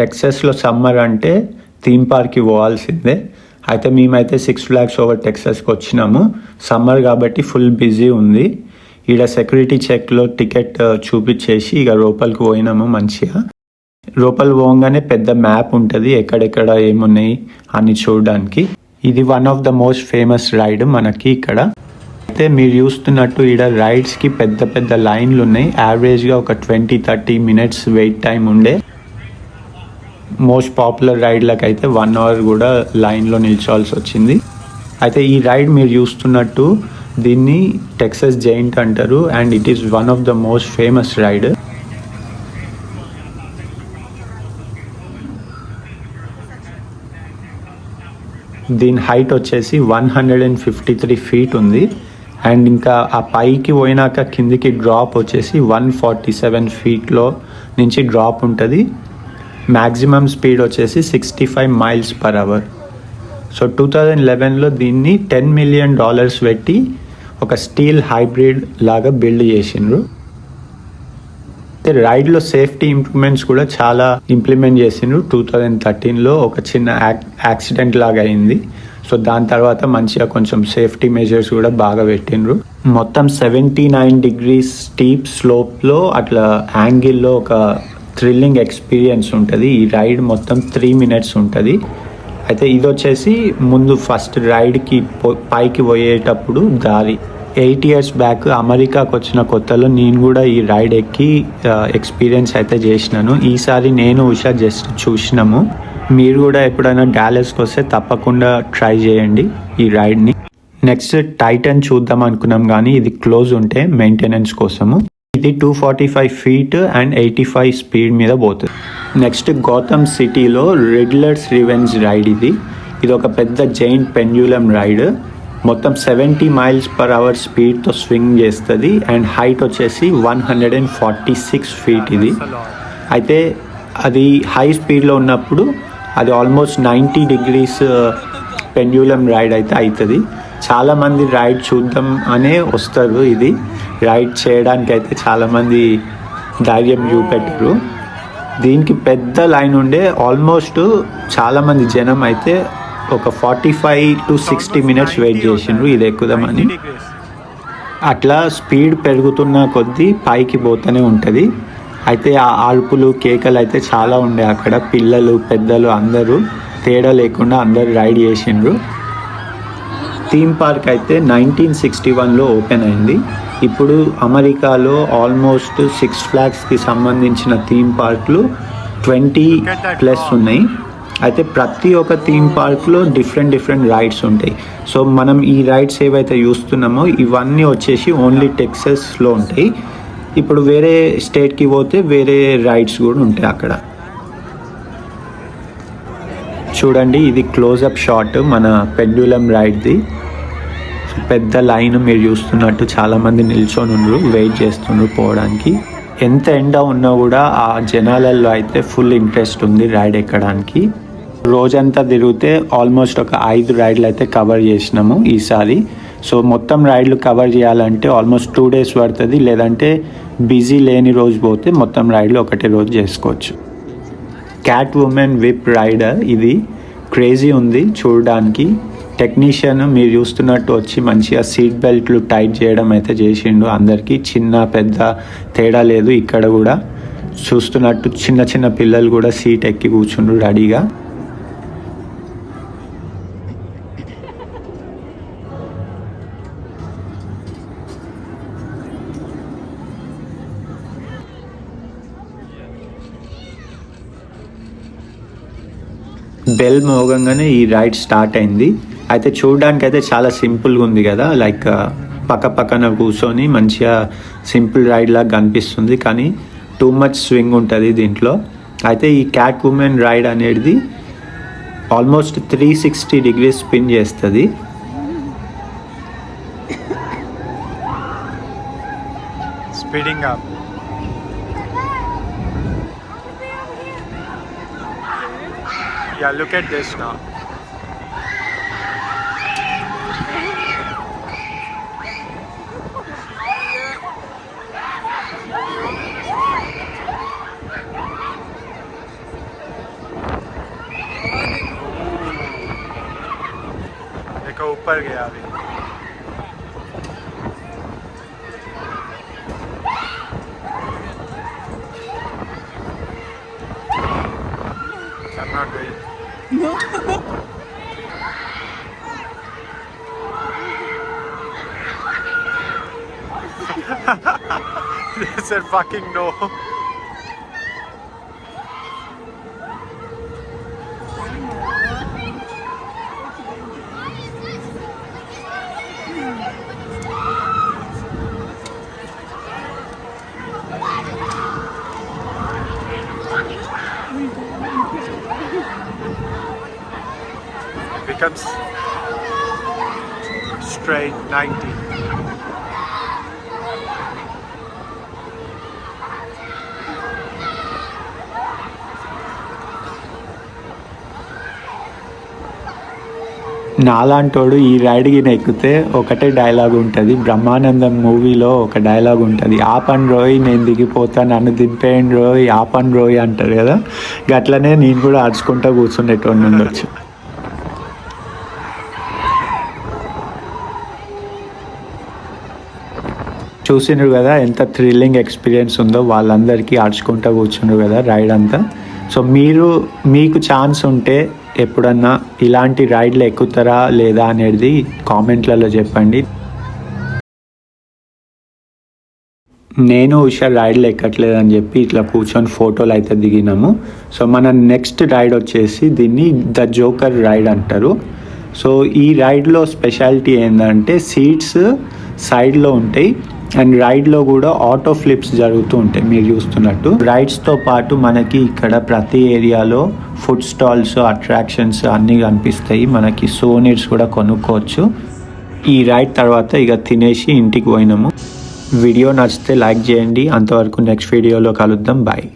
టెక్సస్లో summer అంటే theme పార్క్కి పోవాల్సిందే. అయితే మేమైతే సిక్స్ ఫ్లాగ్స్ ఓవర్ టెక్సస్కి వచ్చినాము. సమ్మర్ కాబట్టి ఫుల్ బిజీ ఉంది. ఈడ సెక్యూరిటీ చెక్లో టికెట్ చూపించేసి ఇక లోపలికి పోయినాము మంచిగా. లోపల పోగానే పెద్ద మ్యాప్ ఉంటుంది ఎక్కడెక్కడ ఏమున్నాయి అని చూడడానికి. ఇది one of the most famous ride మనకి ఇక్కడ. అయితే మీరు చూస్తున్నట్టు ఈడ రైడ్స్కి పెద్ద పెద్ద లైన్లు ఉన్నాయి. యావరేజ్గా ఒక twenty thirty minutes wait time ఉండే. మోస్ట్ పాపులర్ రైడ్లకు అయితే వన్ అవర్ కూడా లైన్లో నిల్చోవాల్సి వచ్చింది. అయితే ఈ రైడ్ మీరు చూస్తున్నట్టు దీన్ని టెక్సస్ జైంట్ అంటారు and it is one of the most famous ride దీని హైట్ వచ్చేసి one hundred and fifty three feet ఉంది. అండ్ ఇంకా ఆ పైకి పోయినాక కిందికి డ్రాప్ వచ్చేసి వన్ ఫార్టీ సెవెన్ ఫీట్లో నుంచి డ్రాప్ ఉంటుంది. మ్యాక్సిమం స్పీడ్ వచ్చేసి sixty five miles per hour so two thousand లెవెన్లో దీన్ని టెన్ మిలియన్ డాలర్స్ పెట్టి ఒక స్టీల్ హైబ్రిడ్ లాగా బిల్డ్ చేసిండ్రు. అయితే రైడ్లో సేఫ్టీ ఇంప్రూవ్మెంట్స్ కూడా చాలా ఇంప్లిమెంట్ చేసిండ్రు. టూ థౌజండ్ థర్టీన్లో ఒక చిన్న యాక్సిడెంట్ లాగా అయింది. సో దాని తర్వాత మంచిగా కొంచెం సేఫ్టీ మెజర్స్ కూడా బాగా పెట్టిండ్రు. మొత్తం సెవెంటీ నైన్ డిగ్రీస్ స్టీప్ స్లోప్లో అట్లా యాంగిల్లో ఒక థ్రిల్లింగ్ ఎక్స్పీరియన్స్ ఉంటుంది. ఈ రైడ్ మొత్తం త్రీ మినిట్స్ ఉంటుంది. అయితే ఇది వచ్చేసి ముందు ఫస్ట్ రైడ్కి పో- పైకి పోయేటప్పుడు దారి. ఎయిట్ ఇయర్స్ బ్యాక్ అమెరికాకు వచ్చిన కొత్తలో నేను కూడా ఈ రైడ్ ఎక్కి ఎక్స్పీరియన్స్ అయితే చేసినాను. ఈసారి నేను ఉషా జస్ట్ చూసినాము. మీరు కూడా ఎప్పుడైనా డాలెస్కి వస్తే తప్పకుండా ట్రై చేయండి ఈ రైడ్ని నెక్స్ట్ టైటన్ చూద్దాం అనుకున్నాం కానీ ఇది క్లోజ్ ఉంటే మెయింటెనెన్స్ కోసము. ఇది two forty five feet and eighty five speed మీద పోతుంది. నెక్స్ట్ గౌతమ్ సిటీలో రెగ్యులర్స్ రివెంజ్ రైడ్ ఇది. ఇది ఒక పెద్ద జైంట్ పెండ్యులం రైడ్ మొత్తం సెవెంటీ మైల్స్ పర్ అవర్ స్పీడ్తో స్వింగ్ చేస్తుంది అండ్ హైట్ వచ్చేసి one hundred and forty six feet ఇది. అయితే అది హై స్పీడ్లో ఉన్నప్పుడు అది almost ninety degrees pendulum ride అయితే అవుతుంది. చాలామంది రైడ్ చూద్దాం అనే వస్తారు ఇది. రైడ్ చేయడానికి అయితే చాలామంది ధైర్యం చూపెట్టరు. దీనికి పెద్ద లైన్ ఉండే ఆల్మోస్ట్ చాలామంది జనం అయితే ఒక forty five to sixty minutes wait చేసిండ్రు ఇది ఎక్కుదామని అట్లా స్పీడ్ పెరుగుతున్న కొద్దీ పైకి పోతూనే ఉంటుంది. అయితే ఆ ఆల్పులు కేకలు అయితే చాలా ఉండే అక్కడ. పిల్లలు పెద్దలు అందరూ తేడా లేకుండా అందరు రైడ్ చేసిండ్రు. థీమ్ పార్క్ అయితే నైన్టీన్ సిక్స్టీ వన్లో ఓపెన్ అయింది. ఇప్పుడు అమెరికాలో ఆల్మోస్ట్ సిక్స్ ఫ్లాగ్స్కి సంబంధించిన థీమ్ పార్క్లు ట్వంటీ ప్లస్ ఉన్నాయి. అయితే ప్రతి ఒక్క థీమ్ పార్క్లో డిఫరెంట్ డిఫరెంట్ రైడ్స్ ఉంటాయి. సో మనం ఈ రైడ్స్ ఏవైతే చూస్తున్నామో ఇవన్నీ వచ్చేసి ఓన్లీ టెక్సస్లో ఉంటాయి. ఇప్పుడు వేరే స్టేట్కి పోతే వేరే రైడ్స్ కూడా ఉంటాయి అక్కడ. చూడండి ఇది క్లోజప్ షాట్ మన పెండ్యులం రైడ్ది. పెద్ద లైన్ మీరు చూస్తున్నట్టు చాలామంది నిల్చొని ఉన్నారు వెయిట్ చేస్తున్నారు పోవడానికి. ఎంత ఎండ ఉన్నా కూడా ఆ జనాలలో అయితే ఫుల్ ఇంట్రెస్ట్ ఉంది రైడ్ ఎక్కడానికి. రోజంతా తిరిగితే ఆల్మోస్ట్ ఒక ఐదు రైడ్లు అయితే కవర్ చేసినాము ఈసారి. సో మొత్తం రైడ్లు కవర్ చేయాలంటే ఆల్మోస్ట్ టూ డేస్ పడుతుంది. లేదంటే బిజీ లేని రోజు పోతే మొత్తం రైడ్లు ఒకటే రోజు చేసుకోవచ్చు. క్యాట్ ఉమెన్ విప్ రైడర్ ఇది. క్రేజీ ఉంది చూడడానికి. టెక్నీషియన్ మీరు చూస్తున్నట్టు వచ్చి మంచిగా సీట్ బెల్ట్లు టైట్ చేయడం అయితే చేసిండు. అందరికీ చిన్న పెద్ద తేడా లేదు. ఇక్కడ కూడా చూస్తున్నట్టు చిన్న చిన్న పిల్లలు కూడా సీట్ ఎక్కి కూర్చుండ్రు రెడీగా. బెల్ మోగంగానే ఈ రైడ్ స్టార్ట్ అయింది. అయితే చూడడానికి అయితే చాలా సింపుల్గా ఉంది కదా లైక్ పక్క పక్కన కూర్చొని మంచిగా సింపుల్ రైడ్ లాగా కనిపిస్తుంది కానీ టూ మచ్ స్వింగ్ ఉంటుంది దీంట్లో అయితే ఈ క్యాట్ ఉమెన్ రైడ్ అనేది almost three sixty degrees spin చేస్తుంది స్పీడింగ్ up. Yeah, look. પડ ગયા હવે I'm not good. No. they said fucking no. Becomes straight 90. నాలాంటోడు ఈ రైడ్కి ఎక్కితే ఒకటే డైలాగ్ ఉంటుంది. బ్రహ్మానందం మూవీలో ఒక డైలాగ్ ఉంటుంది. ఆపన్ రోయ్ నేను దిగిపోతా నన్ను దింపేయండి రోయ్ ఆపన్ రోయ్ అంటారు కదా. గట్లనే నేను కూడా అరుచుకుంటా కూర్చునేటోడిని ఉండొచ్చు చూసిండ్రు కదా ఎంత థ్రిల్లింగ్ ఎక్స్పీరియన్స్ ఉందో వాళ్ళందరికీ ఆడుచుకుంటూ కూర్చుండ్రు కదా రైడ్ అంతా. సో మీరు మీకు ఛాన్స్ ఉంటే ఎప్పుడన్నా ఇలాంటి రైడ్లు ఎక్కుతారా లేదా అనేది కామెంట్లలో చెప్పండి. నేను ఉషా రైడ్లు ఎక్కట్లేదని చెప్పి ఇట్లా కూర్చొని ఫోటోలు అయితే దిగినాము. సో మన నెక్స్ట్ రైడ్ వచ్చేసి దీన్ని ద జోకర్ రైడ్ అంటారు. సో ఈ రైడ్లో స్పెషాలిటీ ఏంటంటే సీట్స్ సైడ్లో ఉంటాయి. అండ్ రైడ్లో కూడా ఆటో ఫ్లిప్స్ జరుగుతూ ఉంటాయి మీరు చూస్తున్నట్టు. రైడ్స్తో పాటు మనకి ఇక్కడ ప్రతి ఏరియాలో ఫుడ్ స్టాల్స్ అట్రాక్షన్స్ అన్నీ కనిపిస్తాయి. మనకి సోనీర్స్ కూడా కొనుక్కోవచ్చు. ఈ రైడ్ తర్వాత ఇక తినేసి ఇంటికి పోయినాము. వీడియో నచ్చితే లైక్ చేయండి. అంతవరకు నెక్స్ట్ వీడియోలో కలుద్దాం. బాయ్